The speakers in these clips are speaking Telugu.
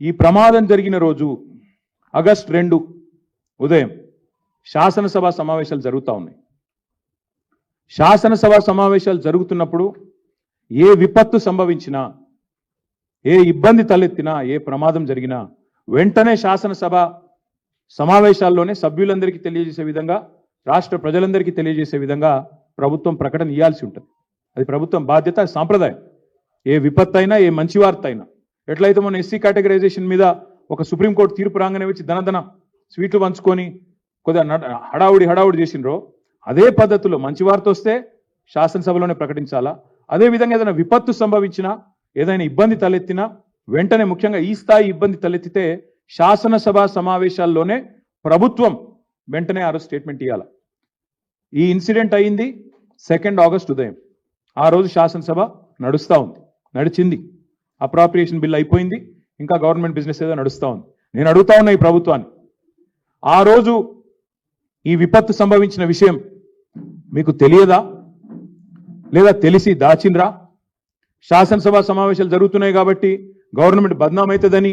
ఈ ప్రమాదం జరిగిన రోజు ఆగస్ట్ రెండు ఉదయం శాసనసభ సమావేశాలు జరుగుతూ ఉన్నాయి. శాసనసభ సమావేశాలు జరుగుతున్నప్పుడు ఏ విపత్తు సంభవించినా ఏ ఇబ్బంది తలెత్తినా ఏ ప్రమాదం జరిగినా వెంటనే శాసనసభ సమావేశాల్లోనే సభ్యులందరికీ తెలియజేసే విధంగా రాష్ట్ర ప్రజలందరికీ తెలియజేసే విధంగా ప్రభుత్వం ప్రకటన ఇవ్వాల్సి ఉంటుంది. అది ప్రభుత్వం బాధ్యత సాంప్రదాయం. ఏ విపత్తు అయినా ఏ మంచి వార్త అయినా ఎట్లయితే మన ఎస్సీ కేటగరైజేషన్ మీద ఒక సుప్రీంకోర్టు తీర్పు రాగానే వచ్చి ధనధన స్వీట్లు పంచుకొని కొద్దిగా హడావుడి హడావుడి చేసిండ్రో అదే పద్ధతిలో మంచి వార్త వస్తే శాసనసభలోనే ప్రకటించాలా? అదే విధంగా ఏదైనా విపత్తు సంభవించినా ఏదైనా ఇబ్బంది తలెత్తినా వెంటనే ముఖ్యంగా ఈ స్థాయి ఇబ్బంది తలెత్తితే శాసనసభ సమావేశాల్లోనే ప్రభుత్వం వెంటనే ఆ రోజు స్టేట్మెంట్ ఇవ్వాలి ఈ ఇన్సిడెంట్ అయింది సెకండ్ ఆగస్ట్ ఉదయం. ఆ రోజు శాసనసభ నడుస్తూ ఉంది నడిచింది. అప్రాప్రియేషన్ బిల్ అయిపోయింది. ఇంకా గవర్నమెంట్ బిజినెస్ ఏదో నడుస్తూ ఉంది. నేను అడుగుతా ఉన్నా ఈ ప్రభుత్వాన్ని. ఆ రోజు ఈ విపత్తు సంభవించిన విషయం మీకు తెలియదా? లేదా తెలిసి దాచిందిరా శాసనసభ సమావేశాలు జరుగుతున్నాయి కాబట్టి గవర్నమెంట్ బద్నాం అవుతుందని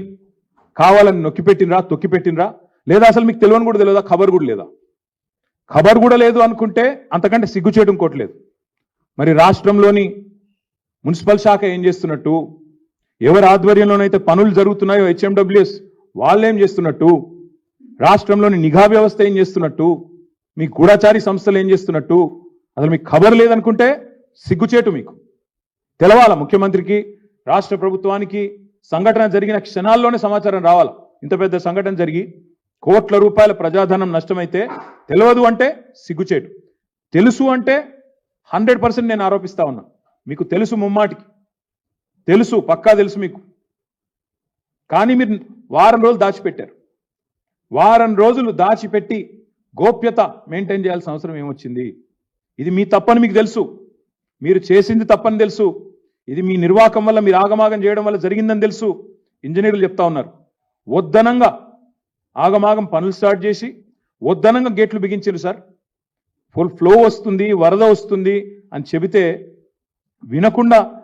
కావాలని నొక్కిపెట్టినరా తొక్కిపెట్టినరా లేదా అసలు మీకు తెలియని కూడా తెలియదా? ఖబర్ కూడా లేదా? ఖబర్ కూడా లేదు అనుకుంటే అంతకంటే సిగ్గు చేయడం కోట్లేదు మరి రాష్ట్రంలోని మున్సిపల్ శాఖ ఏం చేస్తున్నట్టు? ఎవరి ఆధ్వర్యంలోనైతే పనులు జరుగుతున్నాయో హెచ్ఎండబ్ల్యూఎస్ వాళ్ళు ఏం చేస్తున్నట్టు? రాష్ట్రంలోని నిఘా వ్యవస్థ ఏం చేస్తున్నట్టు? మీ గూఢచారి సంస్థలు ఏం చేస్తున్నట్టు? అసలు మీకు ఖబర్ లేదనుకుంటే సిగ్గుచేటు మీకు. తెలవాల ముఖ్యమంత్రికి రాష్ట్ర ప్రభుత్వానికి సంఘటన జరిగిన క్షణాల్లోనే సమాచారం రావాలి? ఇంత పెద్ద సంఘటన జరిగి కోట్ల రూపాయల ప్రజాధనం నష్టమైతే తెలియదు అంటే సిగ్గుచేటు. తెలుసు అంటే హండ్రెడ్ పర్సెంట్ నేను ఆరోపిస్తా ఉన్నా. మీకు తెలుసు ముమ్మాటికి. తెలుసు పక్కా తెలుసు మీకు. కానీ మీరు వారం రోజులు దాచిపెట్టారు. వారం రోజులు దాచిపెట్టి గోప్యత మెయింటైన్ చేయాల్సిన అవసరం ఏమొచ్చింది? ఇది మీ తప్పని మీకు తెలుసు. మీరు చేసింది తప్పని తెలుసు. ఇది మీ నిర్వాహకం వల్ల మీరు ఆగమాగం చేయడం వల్ల జరిగిందని తెలుసు. ఇంజనీర్లు చెప్తా ఉన్నారు. వద్దనంగా ఆగమాగం పనులు స్టార్ట్ చేసి వద్దనంగా గేట్లు బిగించారు సార్. ఫుల్ ఫ్లో వస్తుంది వరద వస్తుంది అని చెబితే వినకుండా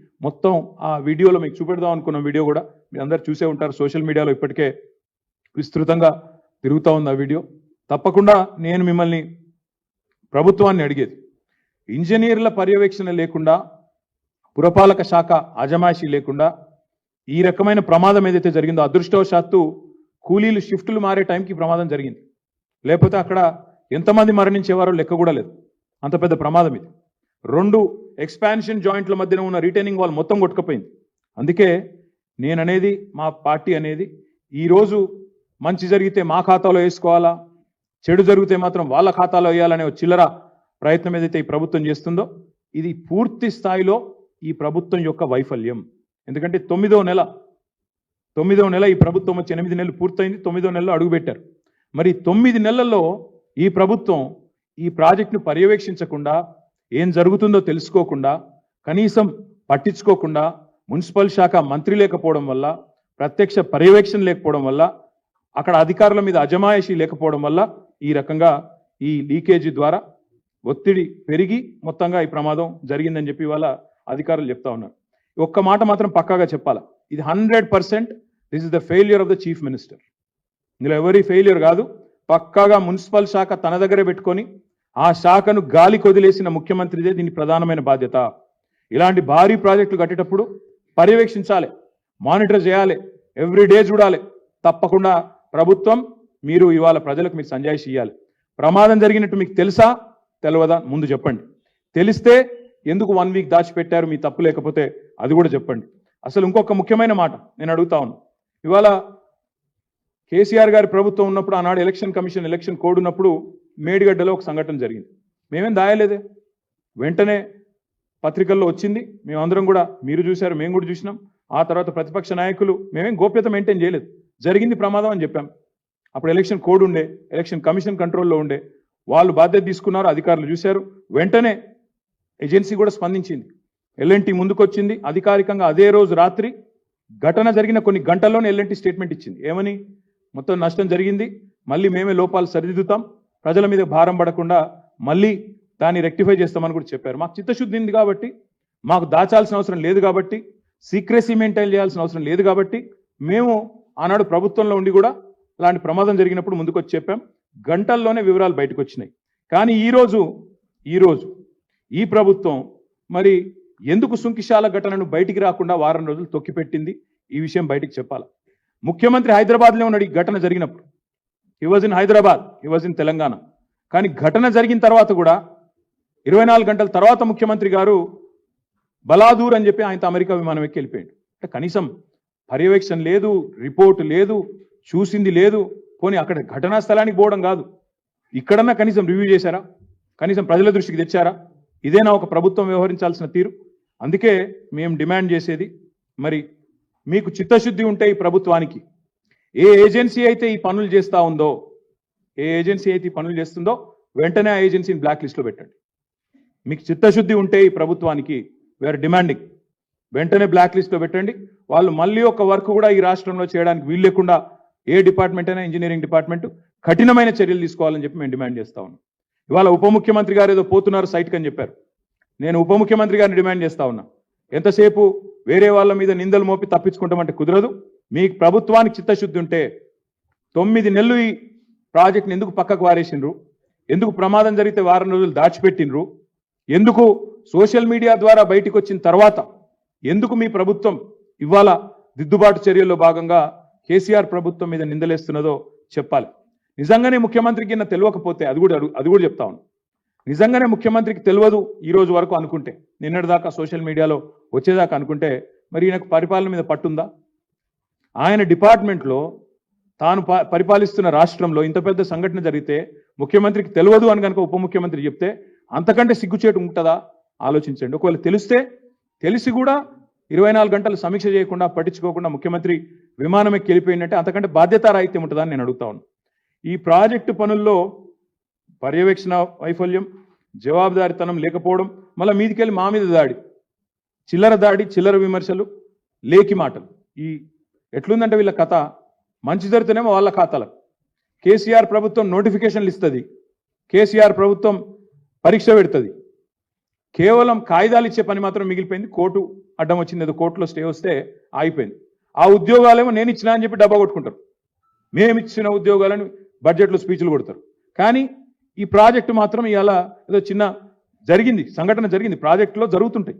మొత్తం ఆ వీడియోలో మీకు చూపెడదాం అనుకున్న వీడియో కూడా మీరు అందరు చూసే ఉంటారు. సోషల్ మీడియాలో ఇప్పటికే విస్తృతంగా తిరుగుతూ ఉంది ఆ వీడియో. తప్పకుండా నేను మిమ్మల్ని ప్రభుత్వాన్ని అడిగేది. ఇంజనీర్ల పర్యవేక్షణ లేకుండా పురపాలక శాఖ అజమాయిషీ లేకుండా ఈ రకమైన ప్రమాదం ఏదైతే జరిగిందో అదృష్టవశాత్తు కూలీలు షిఫ్టులు మారే టైంకి ప్రమాదం జరిగింది. లేకపోతే అక్కడ ఎంతమంది మరణించేవారో లెక్క కూడా లేదు. అంత పెద్ద ప్రమాదం ఇది. రెండు ఎక్స్పాన్షన్ జాయింట్ల మధ్యన ఉన్న రిటైనింగ్ వాల్ మొత్తం కొట్టుకుపోయింది. అందుకే నేను అనేది మా పార్టీ అనేది ఈరోజు మంచి జరిగితే మా ఖాతాలో వేసుకోవాలా చెడు జరిగితే మాత్రం వాళ్ళ ఖాతాలో వేయాలనే చిల్లర ప్రయత్నం ఏదైతే ఈ ప్రభుత్వం చేస్తుందో ఇది పూర్తి స్థాయిలో ఈ ప్రభుత్వం యొక్క వైఫల్యం. ఎందుకంటే తొమ్మిదో నెల తొమ్మిదో నెల ఈ ప్రభుత్వం వచ్చి ఎనిమిది నెలలు పూర్తయింది తొమ్మిదో నెలలో అడుగుపెట్టారు మరి తొమ్మిది నెలల్లో ఈ ప్రభుత్వం ఈ ప్రాజెక్టును పర్యవేక్షించకుండా ఏం జరుగుతుందో తెలుసుకోకుండా కనీసం పట్టించుకోకుండా మున్సిపల్ శాఖ మంత్రి లేకపోవడం వల్ల ప్రత్యక్ష పర్యవేక్షణ లేకపోవడం వల్ల అక్కడ అధికారుల మీద అజమాయిషీ లేకపోవడం వల్ల ఈ రకంగా ఈ లీకేజీ ద్వారా ఒత్తిడి పెరిగి మొత్తంగా ఈ ప్రమాదం జరిగిందని చెప్పి వాళ్ళ అధికారులు చెప్తా ఉన్నారు. ఒక్క మాట మాత్రం పక్కాగా చెప్పాలా? ఇది hundred percent this is the failure of the chief minister. ఇందులో ఎవరి ఫెయిల్యూర్ కాదు పక్కాగా మున్సిపల్ శాఖ తన దగ్గరే పెట్టుకొని ఆ శాఖను గాలి కొదిలేసిన ముఖ్యమంత్రిదే దీని ప్రధానమైన బాధ్యత. ఇలాంటి భారీ ప్రాజెక్టులు కట్టేటప్పుడు పర్యవేక్షించాలి మానిటర్ చేయాలి ఎవ్రీ డే చూడాలి. తప్పకుండా ప్రభుత్వం మీరు ఇవాళ ప్రజలకు మీరు సంజాయిషి ఇవ్వాలి ప్రమాదం జరిగినట్టు మీకు తెలుసా? తెలియదా ముందు చెప్పండి. తెలిస్తే ఎందుకు వన్ వీక్ దాచిపెట్టారు? మీ తప్పు లేకపోతే అది కూడా చెప్పండి. అసలు ఇంకొక ముఖ్యమైన మాట నేను అడుగుతా ఉన్నా. ఇవాళ కేసీఆర్ గారి ప్రభుత్వం ఉన్నప్పుడు ఆనాడు ఎలక్షన్ కమిషన్ ఎలక్షన్ కోడ్ ఉన్నప్పుడు మేడిగడ్డలో ఒక సంఘటన జరిగింది. మేమేం దాయలేదే. వెంటనే పత్రికల్లో వచ్చింది. మేమందరం కూడా మీరు చూశారు మేము కూడా చూసినాం. ఆ తర్వాత ప్రతిపక్ష నాయకులు మేమేం గోప్యత మెయింటైన్ చేయలేదు. జరిగింది ప్రమాదం అని చెప్పాం. అప్పుడు ఎలక్షన్ కోడ్ ఉండే ఎలక్షన్ కమిషన్ కంట్రోల్లో ఉండే. వాళ్ళు బాధ్యత తీసుకున్నారు అధికారులు చూశారు. వెంటనే ఏజెన్సీ కూడా స్పందించింది. ఎల్ఎన్టీ ముందుకొచ్చింది. అధికారికంగా అదే రోజు రాత్రి ఘటన జరిగిన కొన్ని గంటల్లోనే ఎల్ఎన్టీ స్టేట్మెంట్ ఇచ్చింది. ఏమని? మొత్తం నష్టం జరిగింది. మళ్ళీ మేమే లోపాలు సరిదిద్దుతాం. ప్రజల మీద భారం పడకుండా మళ్ళీ దాన్ని రెక్టిఫై చేస్తామని కూడా చెప్పారు. మాకు చిత్తశుద్ధి ఉంది కాబట్టి మాకు దాచాల్సిన అవసరం లేదు కాబట్టి సీక్రెసీ మెయింటైన్ చేయాల్సిన అవసరం లేదు కాబట్టి మేము ఆనాడు ప్రభుత్వంలో ఉండి కూడా అలాంటి ప్రమాదం జరిగినప్పుడు ముందుకొచ్చి చెప్పాం. గంటల్లోనే వివరాలు బయటకు వచ్చినాయి కానీ ఈరోజు ఈరోజు ఈ ప్రభుత్వం మరి ఎందుకు సుంకిశాల ఘటనను బయటికి రాకుండా వారం రోజులు తొక్కిపెట్టింది? ఈ విషయం బయటికి చెప్పాలి? ముఖ్యమంత్రి హైదరాబాద్లో ఉన్నాడు ఈ ఘటన జరిగినప్పుడు. He was in Hyderabad he was in Telangana కానీ ఘటన జరిగిన తర్వాత కూడా ఇరవై నాలుగు గంటల తర్వాత ముఖ్యమంత్రి గారు బలాదూర్ అని చెప్పి ఆయనతో అమెరికా విమానం ఎక్కి వెళ్ళిపోయాడు. అంటే కనీసం పర్యవేక్షణ లేదు రిపోర్ట్ లేదు చూసింది లేదు పోనీ అక్కడ ఘటనా స్థలానికి పోవడం కాదు. ఇక్కడన్నా కనీసం రివ్యూ చేశారా? కనీసం ప్రజల దృష్టికి తెచ్చారా? ఇదేనా ఒక ప్రభుత్వం వ్యవహరించాల్సిన తీరు? అందుకే మేము డిమాండ్ చేసేది మరి మీకు చిత్తశుద్ధి ఉంటే ఈ ప్రభుత్వానికి ఏ ఏజెన్సీ అయితే ఈ పనులు చేస్తూ ఉందో ఏ ఏజెన్సీ అయితే ఈ పనులు చేస్తుందో వెంటనే ఆ ఏజెన్సీని బ్లాక్ లిస్ట్లో పెట్టండి. మీకు చిత్తశుద్ధి ఉంటే ఈ ప్రభుత్వానికి వేర్ డిమాండింగ్ వెంటనే బ్లాక్ లిస్ట్లో పెట్టండి. వాళ్ళు మళ్ళీ ఒక వర్క్ కూడా ఈ రాష్ట్రంలో చేయడానికి వీలు లేకుండా ఏ డిపార్ట్మెంట్ అయినా ఇంజనీరింగ్ డిపార్ట్మెంట్ కఠినమైన చర్యలు తీసుకోవాలని చెప్పి మేము డిమాండ్ చేస్తా ఉన్నాం. ఇవాళ ఉప ముఖ్యమంత్రి గారు ఏదో పోతున్నారు సైట్కి అని చెప్పారు. నేను ఉప ముఖ్యమంత్రి గారిని డిమాండ్ చేస్తా ఉన్నా. ఎంతసేపు వేరే వాళ్ళ మీద నిందలు మోపి తప్పించుకుంటామంటే కుదరదు. మీకు ప్రభుత్వానికి చిత్తశుద్ధి ఉంటే తొమ్మిది నెలలు ఈ ప్రాజెక్ట్ని ఎందుకు పక్కకు వారేసిండ్రు? ఎందుకు ప్రమాదం జరిగితే వారం రోజులు దాచిపెట్టినరు ఎందుకు సోషల్ మీడియా ద్వారా బయటికి వచ్చిన తర్వాత ఎందుకు మీ ప్రభుత్వం ఇవాళ దిద్దుబాటు చర్యల్లో భాగంగా కేసీఆర్ ప్రభుత్వం మీద నిందలేస్తున్నదో చెప్పాలి. నిజంగానే ముఖ్యమంత్రికి ఈయన తెలియకపోతే అది కూడా అది కూడా చెప్తా ఉన్నాను నిజంగానే ముఖ్యమంత్రికి తెలియదు ఈ రోజు వరకు అనుకుంటే. నిన్నటిదాకా సోషల్ మీడియాలో వచ్చేదాకా అనుకుంటే మరి ఈయనకు పరిపాలన మీద పట్టుందా? ఆయన డిపార్ట్మెంట్లో తాను ప- పరిపాలిస్తున్న రాష్ట్రంలో ఇంత పెద్ద సంఘటన జరిగితే ముఖ్యమంత్రికి తెలియదు అని కనుక ఉప ముఖ్యమంత్రి చెప్తే అంతకంటే సిగ్గుచేటు ఉంటుందా? ఆలోచించండి. ఒకవేళ తెలిస్తే తెలిసి కూడా ఇరవై నాలుగు గంటలు సమీక్ష చేయకుండా పట్టించుకోకుండా ముఖ్యమంత్రి విమానం ఎక్కిపోయిందంటే అంతకంటే బాధ్యతారాహిత్యం ఉంటుందా అని నేను అడుగుతా ఉన్నాను ఈ ప్రాజెక్టు పనుల్లో పర్యవేక్షణ వైఫల్యం జవాబుదారితనం లేకపోవడం మళ్ళీ మీదికెళ్ళి మా మీద దాడి చిల్లర దాడి చిల్లర విమర్శలు లేకి మాటలు. ఈ ఎట్లుందంటే వీళ్ళ కథ? మంచి జరిగితేనేమో వాళ్ళ ఖాతాలకు కేసీఆర్ ప్రభుత్వం నోటిఫికేషన్లు ఇస్తుంది. కేసీఆర్ ప్రభుత్వం పరీక్ష పెడుతుంది. కేవలం కాయిదాలు ఇచ్చే పని మాత్రం మిగిలిపోయింది. కోర్టు అడ్డం వచ్చింది. ఏదో కోర్టులో స్టే వస్తే ఆగిపోయింది. ఆ ఉద్యోగాలేమో నేను ఇచ్చినా అని చెప్పి డబ్బా కొట్టుకుంటారు. మేము ఇచ్చిన ఉద్యోగాలను బడ్జెట్లో స్పీచ్లు కొడతారు. కానీ ఈ ప్రాజెక్టు మాత్రం ఇవాళ ఏదో చిన్న జరిగింది. సంఘటన జరిగింది. ప్రాజెక్టులో జరుగుతుంటాయి.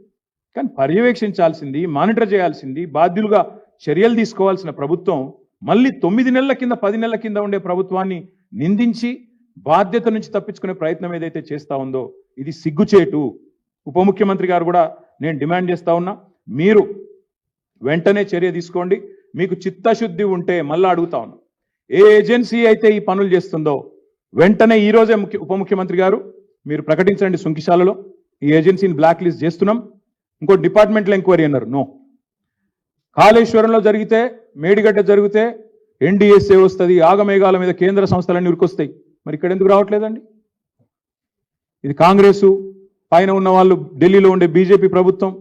కానీ పర్యవేక్షించాల్సింది మానిటర్ చేయాల్సింది బాధ్యులుగా చర్యలు తీసుకోవాల్సిన ప్రభుత్వం మళ్ళీ తొమ్మిది నెలల కింద పది నెలల కింద ఉండే ప్రభుత్వాన్ని నిందించి బాధ్యత నుంచి తప్పించుకునే ప్రయత్నం ఏదైతే చేస్తా ఉందో ఇది సిగ్గుచేటు. ఉప ముఖ్యమంత్రి గారు కూడా నేను డిమాండ్ చేస్తా ఉన్నా మీరు వెంటనే చర్య తీసుకోండి. మీకు చిత్తశుద్ధి ఉంటే మళ్ళీ అడుగుతా ఉన్నా. ఏ ఏజెన్సీ అయితే ఈ పనులు చేస్తుందో వెంటనే ఈరోజే ముఖ్య ఉప ముఖ్యమంత్రి గారు మీరు ప్రకటించండి సుంకిశాలలో. ఈ ఏజెన్సీని బ్లాక్ లిస్ట్ చేస్తున్నాం. ఇంకో డిపార్ట్మెంట్లో ఎంక్వైరీ అన్నారు. నో. కాళేశ్వరంలో జరిగితే మేడిగడ్డ జరిగితే ఎన్డీఎస్ఏ వస్తుంది ఆగమేఘాల మీద కేంద్ర సంస్థలన్నీ ఉరికొస్తాయి. మరి ఇక్కడ ఎందుకు రావట్లేదండి? ఇది కాంగ్రెసు పైన ఉన్న వాళ్ళు ఢిల్లీలో ఉండే బీజేపీ ప్రభుత్వం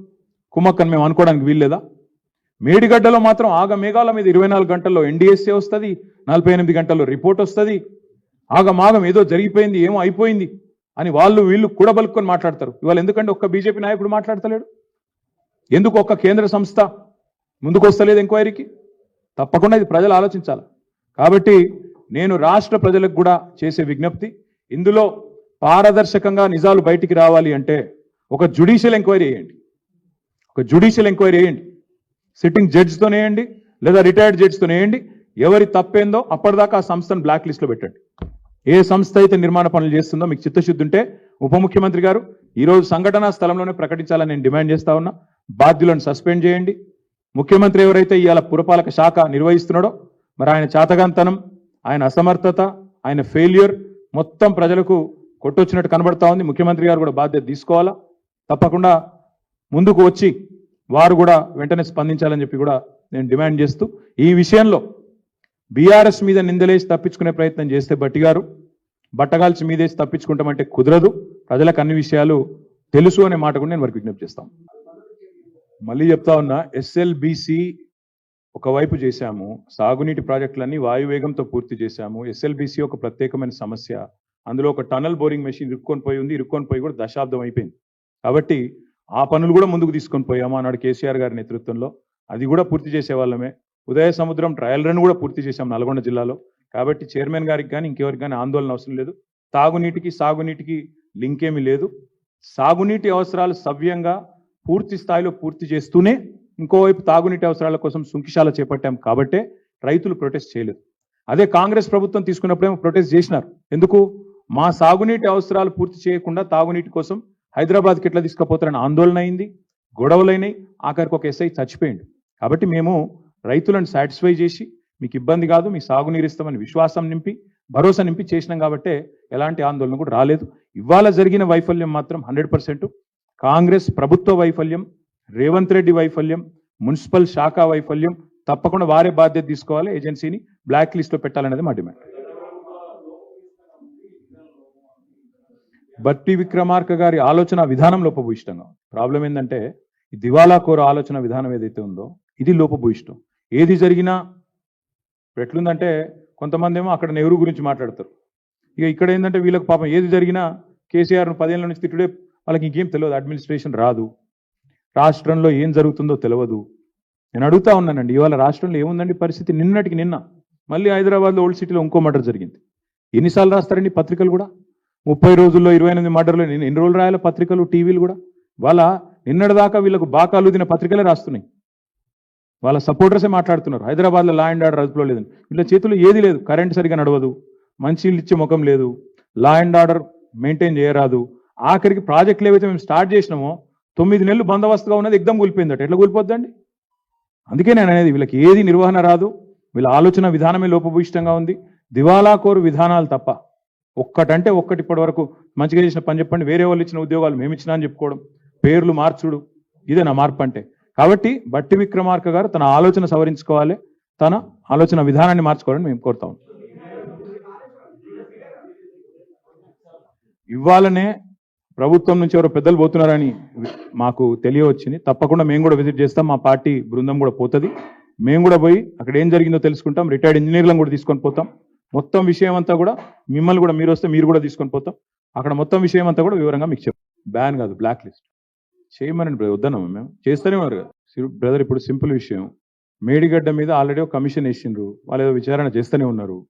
కుమ్మక్కని మేము అనుకోవడానికి వీల్లేదా? మేడిగడ్డలో మాత్రం ఆగ మేఘాల మీద ఇరవై నాలుగు గంటల్లో ఎన్డీఎస్ఏ వస్తుంది నలభై ఎనిమిది గంటల్లో రిపోర్ట్ వస్తుంది. ఆగమాగం ఏదో జరిగిపోయింది ఏమో అయిపోయింది అని వాళ్ళు వీళ్ళు కూడబలుక్కొని మాట్లాడతారు. ఇవాళ ఎందుకంటే ఒక్క బీజేపీ నాయకుడు మాట్లాడతలేడు? ఎందుకు ఒక్క కేంద్ర సంస్థ ముందుకు వస్తలేదు ఎంక్వైరీకి? తప్పకుండా ఇది ప్రజలు ఆలోచించాలి. కాబట్టి నేను రాష్ట్ర ప్రజలకు కూడా చేసే విజ్ఞప్తి ఇందులో పారదర్శకంగా నిజాలు బయటికి రావాలి అంటే ఒక జుడిషియల్ ఎంక్వైరీ చేయండి. ఒక జుడిషియల్ ఎంక్వైరీ చేయండి. సిట్టింగ్ జడ్జితోనే వేయండి లేదా రిటైర్డ్ జడ్జితోనే వేయండి ఎవరి తప్పేందో అప్పటిదాకా ఆ సంస్థను బ్లాక్ లిస్ట్లో పెట్టండి. ఏ సంస్థ అయితే నిర్మాణ పనులు చేస్తుందో మీకు చిత్తశుద్ధి ఉంటే ఉప ముఖ్యమంత్రి గారు ఈరోజు సంఘటనా స్థలంలోనే ప్రకటించాలని నేను డిమాండ్ చేస్తా ఉన్నా. బాధ్యులను సస్పెండ్ చేయండి. ముఖ్యమంత్రి ఎవరైతే ఇవాళ పురపాలక శాఖ నిర్వహిస్తున్నాడో మరి ఆయన చాతగాంతనం ఆయన అసమర్థత ఆయన ఫెయిల్యూర్ మొత్తం ప్రజలకు కొట్టొచ్చినట్టు కనబడతా ఉంది. ముఖ్యమంత్రి గారు కూడా బాధ్యత తీసుకోవాలా? తప్పకుండా ముందుకు వచ్చి వారు కూడా వెంటనే స్పందించాలని చెప్పి కూడా నేను డిమాండ్ చేస్తూ ఈ విషయంలో బీఆర్ఎస్ మీద నిందలేసి తప్పించుకునే ప్రయత్నం చేస్తే బట్టి గారు బట్టగాల్చి మీదేసి తప్పించుకుంటామంటే కుదరదు. ప్రజలకు అన్ని విషయాలు తెలుసు అనే మాట కూడా నేను వారికి విజ్ఞప్తి చేస్తాను. మళ్ళీ చెప్తా ఉన్నా ఎస్ఎల్బిసి ఒకవైపు చేశాము సాగునీటి ప్రాజెక్టులన్నీ వాయువేగంతో పూర్తి చేశాము. ఎస్ఎల్బిసి ఒక ప్రత్యేకమైన సమస్య. అందులో ఒక టనల్ బోరింగ్ మెషిన్ ఇరుక్కొని పోయి ఉంది ఇరుక్కొని పోయి కూడా దశాబ్దం అయిపోయింది. కాబట్టి ఆ పనులు కూడా ముందుకు తీసుకొని పోయాము ఆనాడు కేసీఆర్ గారి నేతృత్వంలో. అది కూడా పూర్తి చేసే వాళ్ళమే. ఉదయ సముద్రం ట్రయల్ రన్ కూడా పూర్తి చేశాం నల్గొండ జిల్లాలో. కాబట్టి చైర్మన్ గారికి కానీ ఇంకెవరికి కానీ ఆందోళన అవసరం లేదు. తాగునీటికి సాగునీటికి లింక్ ఏమీ లేదు. సాగునీటి అవసరాలు సవ్యంగా పూర్తి స్థాయిలో పూర్తి చేస్తూనే ఇంకోవైపు తాగునీటి అవసరాల కోసం సుంకిశాల చేపట్టాం కాబట్టే రైతులు ప్రొటెస్ట్ చేయలేదు. అదే కాంగ్రెస్ ప్రభుత్వం తీసుకున్నప్పుడేమో ప్రొటెస్ట్ చేసినారు. ఎందుకు? మా సాగునీటి అవసరాలు పూర్తి చేయకుండా తాగునీటి కోసం హైదరాబాద్కి ఎట్లా తీసుకుపోతారని ఆందోళన అయింది గొడవలైనాయి ఆఖరికి ఒక ఎస్ఐ చచ్చిపోయింది కాబట్టి మేము రైతులను సాటిస్ఫై చేసి మీకు ఇబ్బంది కాదు మీ సాగునీరు ఇస్తామని విశ్వాసం నింపి భరోసా నింపి చేసినాం కాబట్టే ఎలాంటి ఆందోళన కూడా రాలేదు. ఇవాళ జరిగిన వైఫల్యం మాత్రం హండ్రెడ్ పర్సెంట్. కాంగ్రెస్ ప్రభుత్వ వైఫల్యం రేవంత్ రెడ్డి వైఫల్యం మున్సిపల్ శాఖ వైఫల్యం తప్పకుండా వారే బాధ్యత తీసుకోవాలి ఏజెన్సీని బ్లాక్ లిస్ట్లో పెట్టాలనేది మా డిమాండ్. బట్టి విక్రమార్క గారి ఆలోచన విధానం లోపభూయిష్టంగా ప్రాబ్లం ఏంటంటే ఈ దివాలా కోర ఆలోచన విధానం ఏదైతే ఉందో ఇది లోపభూయిష్టం. ఏది జరిగినా ఎట్లుందంటే కొంతమంది ఏమో అక్కడ నెహ్రూ గురించి మాట్లాడతారు. ఇక ఇక్కడ ఏంటంటే వీళ్ళకి పాపం ఏది జరిగినా కేసీఆర్ను పదేళ్ళ నుంచి తిట్టుడే వాళ్ళకి ఇంకేం తెలియదు అడ్మినిస్ట్రేషన్ రాదు. రాష్ట్రంలో ఏం జరుగుతుందో తెలియదు నేను అడుగుతా ఉన్నానండి ఇవాళ రాష్ట్రంలో ఏముందండి పరిస్థితి? నిన్నటికి నిన్న. మళ్ళీ హైదరాబాద్లో ఓల్డ్ సిటీలో ఇంకో మర్డర్ జరిగింది. ఎన్నిసార్లు రాస్తారండి పత్రికలు కూడా? ముప్పై రోజుల్లో ఇరవై ఎనిమిది మర్డర్లు నేను ఎన్ని రోజులు రాయాలి పత్రికలు టీవీలు కూడా? వాళ్ళ నిన్నటిదాకా వీళ్ళకు బాకాలు దిన పత్రికలే రాస్తున్నాయి. వాళ్ళ సపోర్టర్సే మాట్లాడుతున్నారు. హైదరాబాద్లో లా అండ్ ఆర్డర్ అదుపులో లేదని. వీళ్ళ చేతుల్లో ఏది లేదు. కరెంట్ సరిగా నడవదు. మంచి ఇచ్చే ముఖం లేదు. లా అండ్ ఆర్డర్ మెయింటైన్ చేయరాదు. ఆఖరికి ప్రాజెక్టులు ఏవైతే మేము స్టార్ట్ చేసినామో తొమ్మిది నెలలు బందోబస్తుగా ఉన్నది ఎగ్దం కూలిపోయిందట. ఎట్లా కూలిపోద్దండి? అందుకే నేను అనేది వీళ్ళకి ఏది నిర్వహణ రాదు. వీళ్ళ ఆలోచన విధానమే లోపభూయిష్టంగా ఉంది. దివాలా కోరు విధానాలు తప్ప ఒక్కటంటే ఒక్కటి ఇప్పటి వరకు మంచిగా చేసిన పని చెప్పండి. వేరే వాళ్ళు ఇచ్చిన ఉద్యోగాలు మేము ఇచ్చినా అని చెప్పుకోవడం. పేర్లు మార్చుడు. ఇదే నా మార్పు అంటే. కాబట్టి బట్టి విక్రమార్క గారు తన ఆలోచన సవరించుకోవాలి. తన ఆలోచన విధానాన్ని మార్చుకోవాలని మేము కోరుతాం ఇవ్వాలనే ప్రభుత్వం నుంచి ఎవరో పెద్దలు పోతున్నారని మాకు తెలియవచ్చింది. తప్పకుండా మేము కూడా విజిట్ చేస్తాం. మా పార్టీ బృందం కూడా పోతుంది. మేము కూడా పోయి అక్కడ ఏం జరిగిందో తెలుసుకుంటాం. రిటైర్డ్ ఇంజనీర్లను కూడా తీసుకొని పోతాం. మొత్తం విషయం అంతా కూడా మిమ్మల్ని కూడా మీరు వస్తే మీరు కూడా తీసుకొని పోతాం. అక్కడ మొత్తం విషయం అంతా కూడా వివరంగా మీకు చెప్తాం బ్యాన్ కాదు బ్లాక్ లిస్ట్. చేయమని బ్రదర్ వద్దన్నాము మేము. చేస్తూనే ఉన్నారు కదా. బ్రదర్ ఇప్పుడు సింపుల్ విషయం. మేడిగడ్డ మీద ఆల్రెడీ ఒక కమిషన్ వేసిండ్రు. వాళ్ళు ఏదో విచారణ చేస్తూనే ఉన్నారు.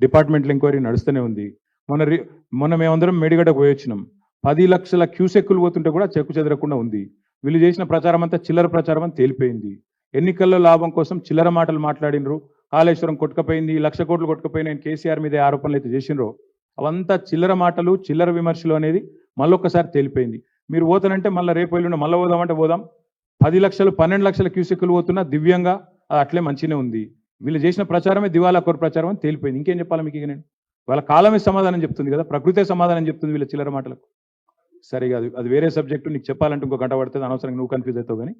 డిపార్ట్మెంటల్ ఎంక్వైరీ నడుస్తూనే ఉంది. మొన్న రి- మొన్న మేమందరం మేడిగడ్డకు పోయి వచ్చినాం. పది లక్షల క్యూసెక్కులు పోతుంటే కూడా చెక్కు చెదరకుండా ఉంది. వీళ్ళు చేసిన ప్రచారం అంతా చిల్లర ప్రచారం అని తేలిపోయింది. ఎన్నికల్లో లాభం కోసం చిల్లర మాటలు మాట్లాడినరు. కాళేశ్వరం కొట్టుకపోయింది లక్ష కోట్లు కొట్టుకపోయిన కేసీఆర్ మీద ఆరోపణలు అయితే చేసినరో అవంతా చిల్లర మాటలు చిల్లర విమర్శలు అనేది మళ్ళొక్కసారి తేలిపోయింది. మీరు పోతానంటే మళ్ళీ రేపు వెళ్ళిన మళ్ళీ పోదామంటే పోదాం. పది లక్షలు పన్నెండు లక్షల క్యూసెక్కులు పోతున్నా దివ్యంగా అది అట్లే మంచిగానే ఉంది. వీళ్ళు చేసిన ప్రచారమే దివాలా కోర ప్రచారం అని తేలిపోయింది. ఇంకేం చెప్పాలి మీకు ఇక నేను? వాళ్ళ కాలమే సమాధానం చెప్తుంది కదా ప్రకృతే సమాధానం చెప్తుంది వీళ్ళ చిల్లర మాటలకు. సరే అది అది వేరే సబ్జెక్టు నీకు చెప్పాలంటే ఇంకో గంట పడుతుంది అనవసరంగా నువ్వు కన్ఫ్యూజ్ అవుతావు కానీ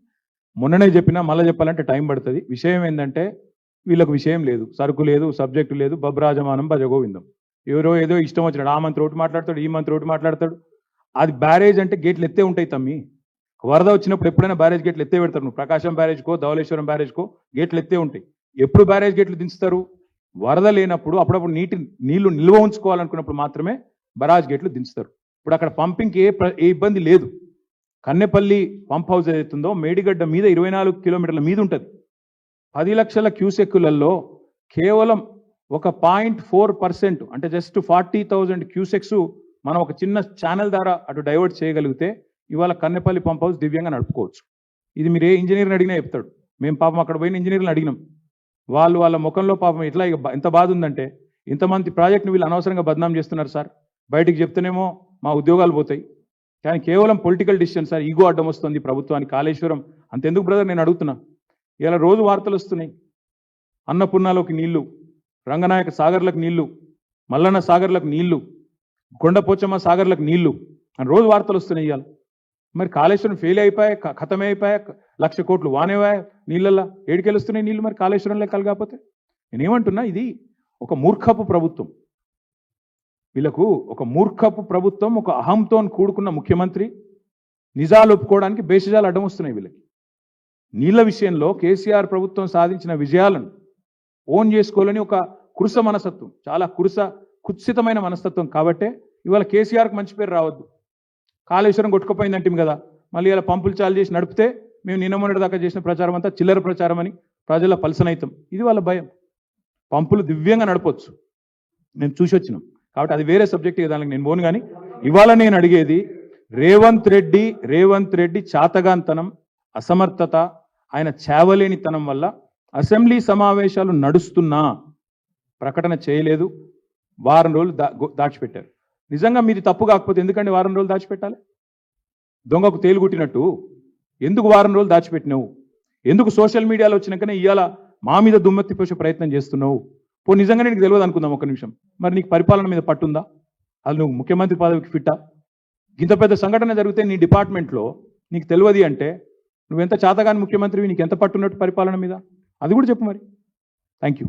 మొన్ననే చెప్పినా మళ్ళీ చెప్పాలంటే టైం పడుతుంది. విషయం ఏంటంటే వీళ్ళకు విషయం లేదు. సరుకు లేదు సబ్జెక్టు లేదు బబ్రాజమానం భజగోవిందం ఎవరో ఏదో ఇష్టం వచ్చినాడు ఆ మంత్రి ఒకటి మాట్లాడతాడు ఈ మంత్రి ఒకటి మాట్లాడతాడు. అది బ్యారేజ్ అంటే గేట్లు ఎత్తే ఉంటాయి తమ్మి. వరద వచ్చినప్పుడు ఎప్పుడైనా బ్యారేజ్ గేట్లు ఎత్తే పెడతారు నువ్వు. ప్రకాశం బ్యారేజ్కో ధవళేశ్వరం బ్యారేజ్కో గేట్లు ఎత్తే ఉంటాయి. ఎప్పుడు బ్యారేజ్ గేట్లు దించుతారు? వరద లేనప్పుడు అప్పుడప్పుడు నీటి నీళ్ళు నిల్వ ఉంచుకోవాలనుకున్నప్పుడు మాత్రమే బరాజ్ గేట్లు దించుతారు. ఇప్పుడు అక్కడ పంపింగ్కి ఏ ఏ ఇబ్బంది లేదు. కన్నెపల్లి పంప్ హౌస్ ఏదైతుందో మేడిగడ్డ మీద ఇరవై నాలుగు కిలోమీటర్ల మీద ఉంటుంది. పది లక్షల క్యూసెక్కులలో కేవలం ఒక పాయింట్ ఫోర్ పర్సెంట్ అంటే జస్ట్ ఫార్టీ థౌజండ్ క్యూసెక్స్ మనం ఒక చిన్న ఛానల్ ద్వారా అటు డైవర్ట్ చేయగలిగితే ఇవాళ కన్నెపల్లి పంప్ హౌస్ దివ్యంగా నడుపుకోవచ్చు. ఇది మీరు ఏ ఇంజనీర్ని అడిగినా చెప్తాడు. మేము పాపం అక్కడ పోయిన ఇంజనీర్ని అడిగినాం. వాళ్ళు వాళ్ళ ముఖంలో పాపం ఎట్లా ఇక ఎంత బాధ ఉందంటే ఇంతమంది ప్రాజెక్ట్ని వీళ్ళు అనవసరంగా బదనాం చేస్తున్నారు సార్. బయటికి చెప్తేనేమో మా ఉద్యోగాలు పోతాయి. కానీ కేవలం పొలిటికల్ డిసిషన్ సార్ ఈగో అడ్డం వస్తుంది ప్రభుత్వానికి. కాళేశ్వరం అంతెందుకు బ్రదర్ నేను అడుగుతున్నా. ఇలా రోజు వార్తలు వస్తున్నాయి. అన్నపూర్ణలోకి నీళ్ళు రంగనాయక సాగర్లకు నీళ్ళు మల్లన్న సాగర్లకు నీళ్ళు కొండపోచమ్మ సాగర్లకు నీళ్ళు అని రోజు వార్తలు వస్తున్నాయి ఇవాళ. మరి కాళేశ్వరం ఫెయిల్ అయిపోయాయి ఖతమే అయిపోయాయి లక్ష కోట్లు వానేవా నీళ్ళల్లా? ఏడికెళ్ళొస్తున్నాయి నీళ్ళు మరి కాళేశ్వరం లెక్కలు కాకపోతే? నేనేమంటున్నా ఇది ఒక మూర్ఖపు ప్రభుత్వం. వీళ్ళకు ఒక మూర్ఖపు ప్రభుత్వం ఒక అహంతో కూడుకున్న ముఖ్యమంత్రి నిజాలు ఒప్పుకోవడానికి బేసిజాలు అడ్డం వస్తున్నాయి వీళ్ళకి. నీళ్ళ విషయంలో కేసీఆర్ ప్రభుత్వం సాధించిన విజయాలను ఓన్ చేసుకోవాలని ఒక కురుస మనస్తత్వం చాలా కురుస కుత్సితమైన మనస్తత్వం కాబట్టే ఇవాళ కేసీఆర్కి మంచి పేరు రావద్దు. కాళేశ్వరం కొట్టుకుపోయిందంటే కదా మళ్ళీ ఇలా పంపులు చాలు చేసి నడిపితే మేము నిన్నమొన్నటి దాకా చేసిన ప్రచారం అంతా చిల్లర ప్రచారం అని ప్రజల పలసనైతం. ఇది వాళ్ళ భయం. పంపులు దివ్యంగా నడపచ్చు. మేము చూసి వచ్చినాం కాబట్టి అది వేరే సబ్జెక్ట్ దానికి నేను పోను కానీ ఇవాళ నేను అడిగేది రేవంత్ రెడ్డి రేవంత్ రెడ్డి చాతగాంతనం అసమర్థత ఆయన చేవలేనితనం వల్ల అసెంబ్లీ సమావేశాలు నడుస్తున్నా. ప్రకటన చేయలేదు. వారం రోజులు దా దాచిపెట్టారు. నిజంగా మీది తప్పు కాకపోతే ఎందుకండి వారం రోజులు దాచిపెట్టాలి? దొంగకు తేలు కుట్టినట్టు? ఎందుకు వారం రోజులు దాచిపెట్టినావు? ఎందుకు సోషల్ మీడియాలో వచ్చినాకనే ఇవాళ మా మీద దుమ్మెత్తి పోసే ప్రయత్నం చేస్తున్నావు? పో నిజంగానే నీకు తెలియదు అనుకుందాం ఒక నిమిషం. మరి నీకు పరిపాలన మీద పట్టుందా? అది నువ్వు ముఖ్యమంత్రి పదవికి ఫిట్టా? ఇంత పెద్ద సంఘటన జరిగితే నీ డిపార్ట్మెంట్లో నీకు తెలియదు అంటే నువ్వెంత చాతగాని ముఖ్యమంత్రివి నీకు ఎంత పట్టున్నట్టు పరిపాలన మీద? అది కూడా చెప్పు మరి. Thank you